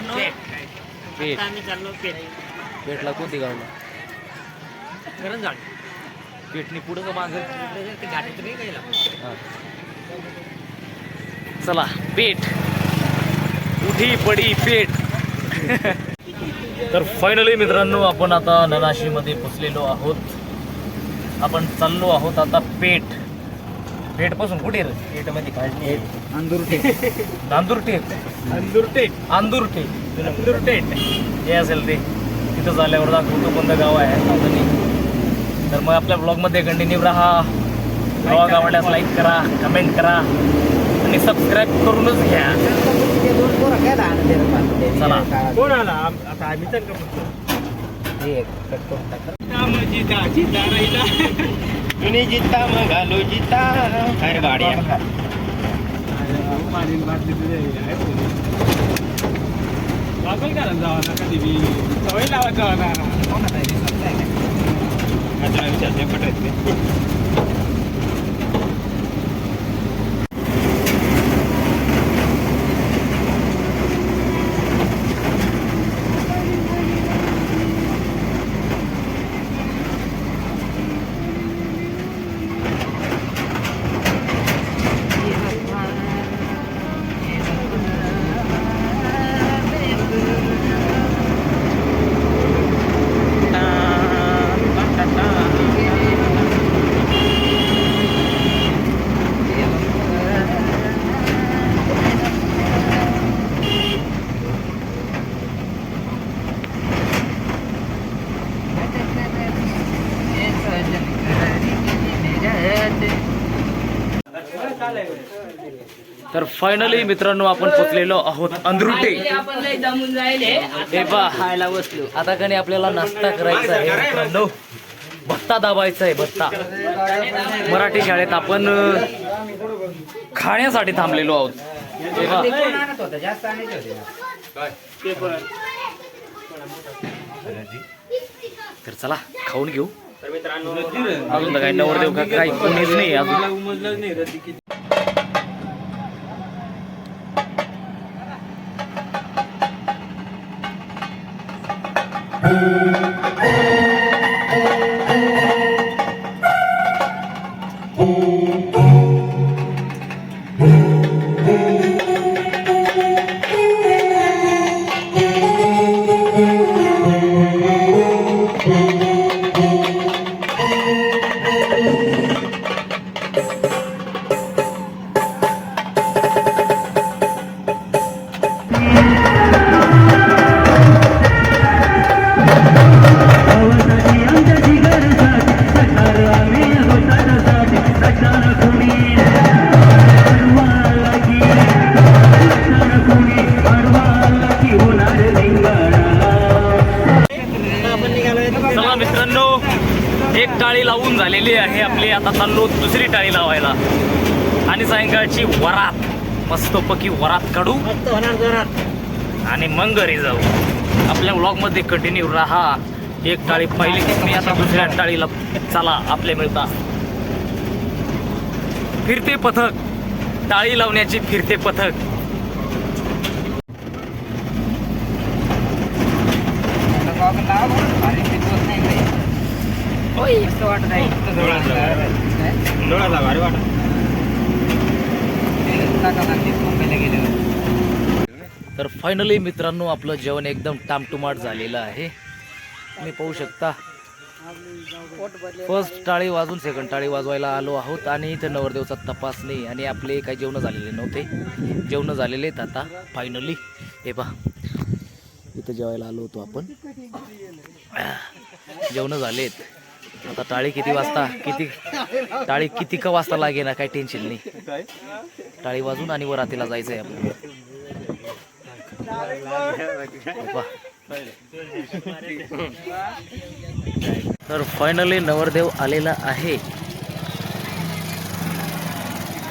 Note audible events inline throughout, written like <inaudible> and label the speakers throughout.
Speaker 1: मित्रांनो
Speaker 2: पेठ
Speaker 1: आता आम्ही चाललो पेठ
Speaker 2: पेठला कोणती गावला?
Speaker 1: गरज झाड
Speaker 2: पेठनी पुढं का मागं?
Speaker 1: घाटात नाही
Speaker 2: हा. चला पेठ उठी पडी पेठ तर फायनली मित्रांनो आपण आता ननाशीमध्ये पोचलेलो आहोत. आपण चाललो आहोत आता पेठ पेठपासून कुठे रे? पेठमध्ये काय
Speaker 1: अंदुरटे अंदुरटे
Speaker 2: आंदूर टेक
Speaker 1: अंदुरटे
Speaker 2: हे असेल ते. तिथं झाल्यावर दाखवतो कोणतं गाव आहे. तर मग आपल्या ब्लॉगमध्ये कंटिन्यू राहा. ब्लॉग आवडल्यास लाईक करा कमेंट करा. आणि सबस्क्राईब करूनच घ्या. चला.
Speaker 1: कोण आला? आता आम्ही तर <laughs>
Speaker 3: तुम्ही जिता मग घालू जिता अरे गाड्या
Speaker 1: वापल करा जावा ना कधी बी सवय लावा जावा ना
Speaker 3: आता विचारते पटत
Speaker 2: तर फायनली मित्रांनो आपण पोचलेलो आहोत अंधरुटे
Speaker 1: आपण लय दमून जायले
Speaker 2: हे पहा
Speaker 1: खायला बसलो.
Speaker 2: आता कणी आपल्याला नाश्ता करायचा आहे मित्रांनो. भत्ता दाबायचा आहे भत्ता. मराठी शाळेत आपण खाण्यासाठी थांबलेलो आहोत. हे. तर चला खाऊन घेऊ. अजून तर काही नवरदेव का काही कोणीच नाही अजून. चला मस्तपैकी वरात काढू. आणि मग घरी जाऊ. आपल्या व्लॉगमध्ये कंटिन्यू राहा. एक टाळी पहिली की मी आता दुसऱ्या टाळीला चला आपले मिळता. फिरते पथक. टाळी लावण्याचे फिरते पथक.
Speaker 3: वाटत
Speaker 2: तर फायनली मित्रांनो आपलं जेवण एकदम टामटुमाट झालेलं आहे. तुम्ही पाहू शकता. फर्स्ट टाळी वाजून सेकंड टाळी वाजवायला आलो आहोत आणि इथं नवरदेवचा तपासणी आणि आपले काही जेवण झालेले नव्हते. जेवणं झालेले आहेत आता फायनली हे पहा. इथं जेवायला आलो होतो आपण. जेवण झालेत आता टाळी किती वाजता किती टाळी किती का वाजता लागेना काही टेन्शन नाही. टाळी वाजून आणि वरातीला जायचं आहे आपल्याला तर फायनली नवरदेव आलेला आहे.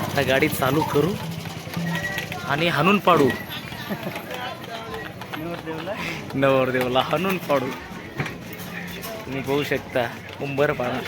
Speaker 2: आता गाडी चालू करू आणि हाणून पाडू. नवरदेवला हाणून पाडू. तुम्ही बघू शकता उंबर पाडा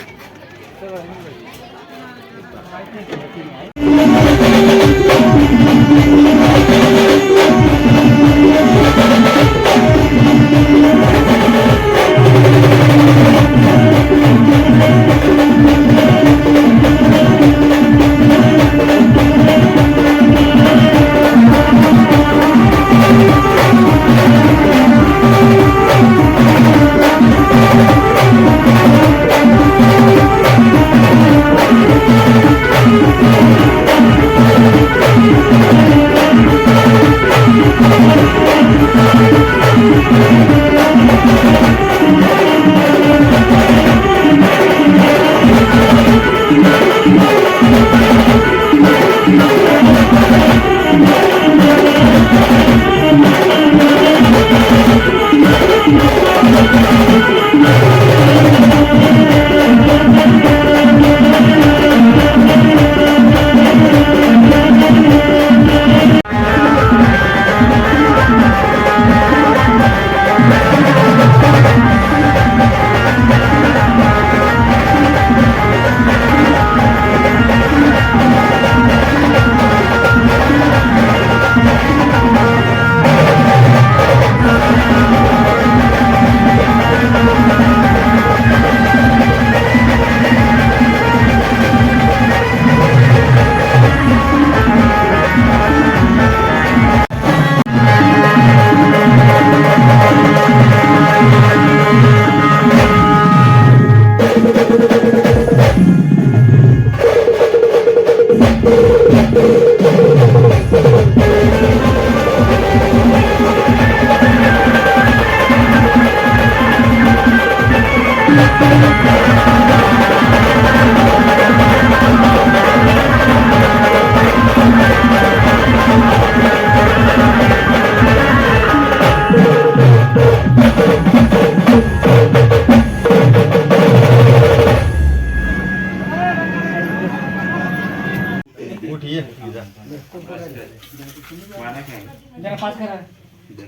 Speaker 1: उठिए इधर माना क्या है
Speaker 4: इधर पास करा इधर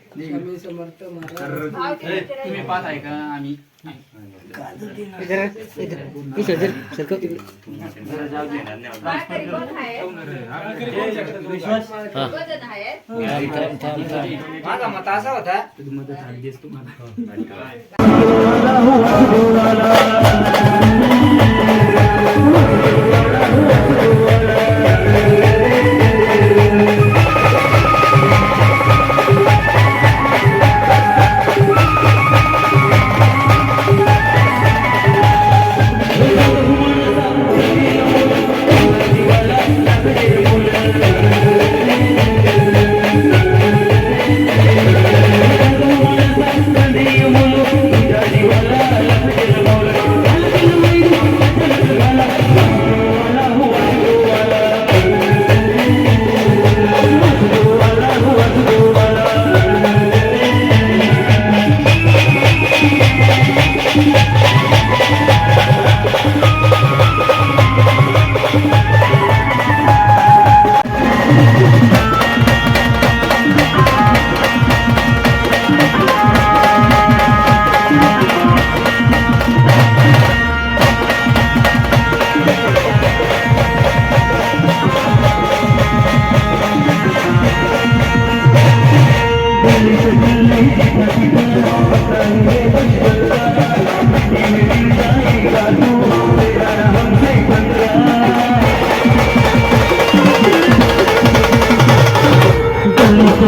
Speaker 4: स्वामी समर्थ महाराज.
Speaker 5: तुम्ही पाहत आहे का? आम्ही
Speaker 6: माझा मत असा होता
Speaker 2: तुम्हाला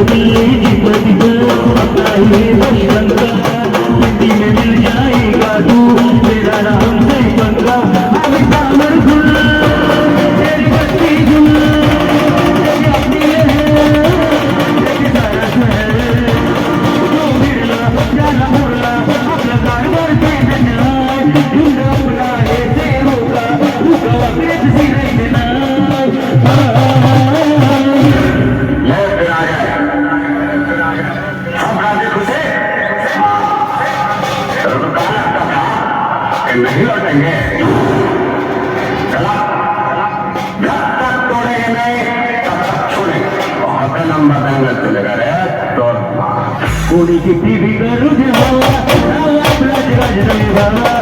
Speaker 2: Thank you. మోడీకి టీవీ గారు రాజరాజ
Speaker 6: రవి. బాబా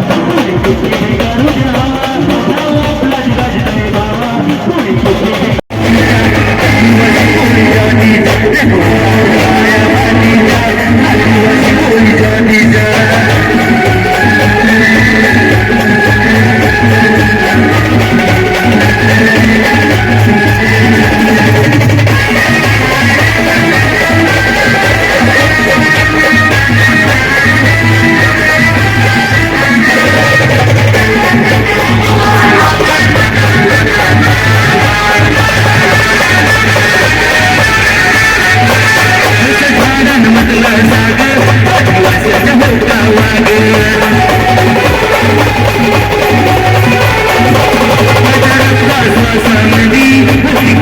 Speaker 6: I'm ready, ready.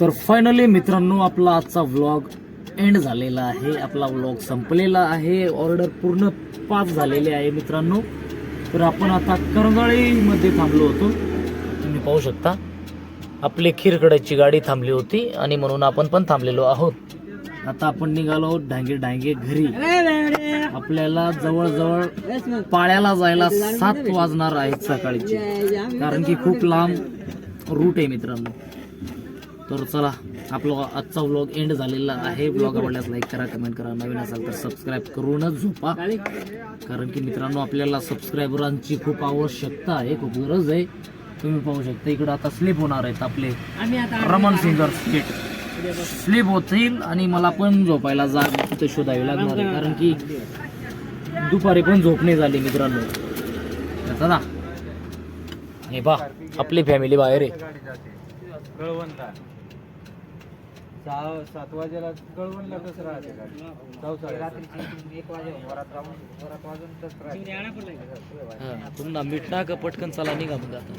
Speaker 6: तर
Speaker 4: फायनली मित्रांनो आपला आजचा व्लॉग एंड झालेला आहे. आपला व्लॉग संपलेला आहे. ऑर्डर पूर्ण पास झालेले आहे मित्रांनो. तर आपण आता करंजाळीमध्ये थांबलो होतो. तुम्ही पाहू शकता
Speaker 2: आपली खीरकड्याची गाडी थांबली होती आणि म्हणून आपण पण थांबलेलो आहोत. आता आपण निघालो आहोत डांगे डांगे घरी. आपल्याला जवळजवळ पाळ्याला जायला सात वाजणार आहेत सकाळीचे. कारण की खूप लांब रूट आहे मित्रांनो. तर चला आपला आजचा व्लॉग एंड झालेला आहे. व्लॉग आवडल्यास लाईक करा कमेंट करा. नवीन असाल तर सबस्क्राईब करूनच झोपा. कारण की मित्रांनो आपल्याला सबस्क्रायबरांची खूप आवश्यकता आहे खूप गरज आहे. तुम्ही पाहू शकता इकडं आता स्लिप होणार आहेत आपले रमण सिंगर स्टेट स्लिप होतील आणि मला पण झोपायला जाग तिथे शोधावी लागणार आहे. कारण की दुपारी पण झोप नाही झाली मित्रांनो. तर चला हे पा आपली फॅमिली बाहेर आहे.
Speaker 1: सहा सात वाजेला कळवणला कसं राहते गाडी. जाऊ
Speaker 6: रात्रीची एक वाजे वरात राहून वरात वाजून तस राहते.
Speaker 2: हा, पुन्हा मिठा का पटकन चला निघा मग आता.